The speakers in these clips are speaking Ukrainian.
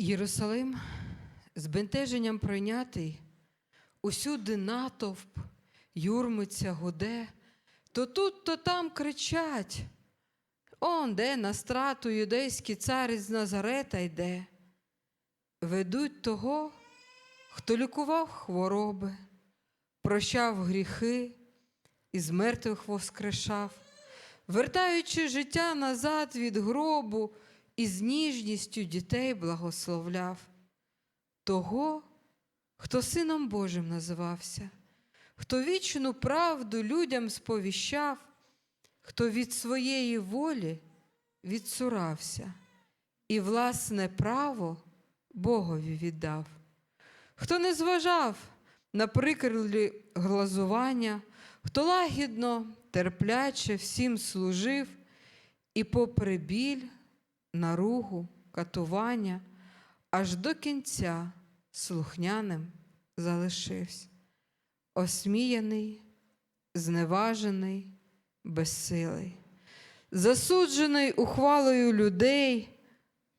Єрусалим з бентеженням пройнятий, усюди натовп, юрмиться, гуде, то тут, то там кричать. Он де на страту юдейський цар із Назарета йде. Ведуть того, хто лікував хвороби, прощав гріхи і з мертвих воскрешав, вертаючи життя назад від гробу і з ніжністю дітей благословляв. Того, хто Сином Божим називався, хто вічну правду людям сповіщав, хто від своєї волі відсурався і власне право Богові віддав, хто не зважав на прикрилі глазування, хто лагідно, терпляче всім служив і попри біль, наругу, катування, аж до кінця слухняним залишився, осміяний, зневажений, безсилий, засуджений ухвалою людей,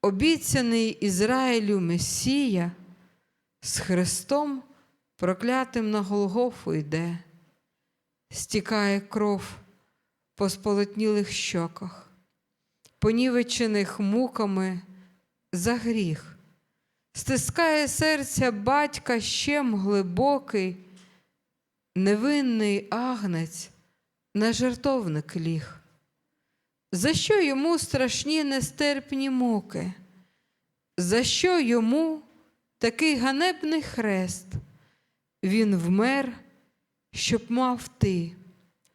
обіцяний Ізраїлю Месія, з Христом проклятим на Голгофу йде, стікає кров по сполотнілих щоках, понівечених муками за гріх, стискає серця батька щем глибокий, невинний агнець на жертовник ліг. За що йому страшні нестерпні муки? За що йому такий ганебний хрест? Він вмер, щоб мав ти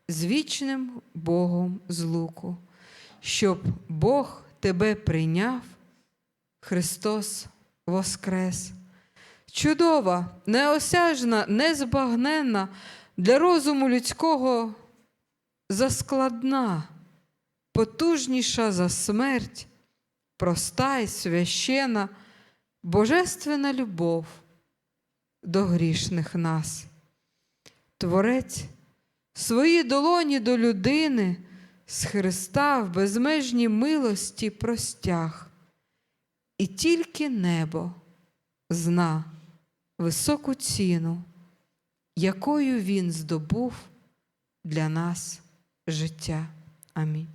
з вічним Богом злуку, щоб Бог тебе прийняв, Христос воскрес. Чудова, неосяжна, незбагненна, для розуму людського заскладна, потужніша за смерть, проста і священа, божественна любов до грішних нас. Творець свої долоні до людини з Христа в безмежній милості простяг, і тільки небо зна високу ціну, якою Він здобув для нас життя. Амінь.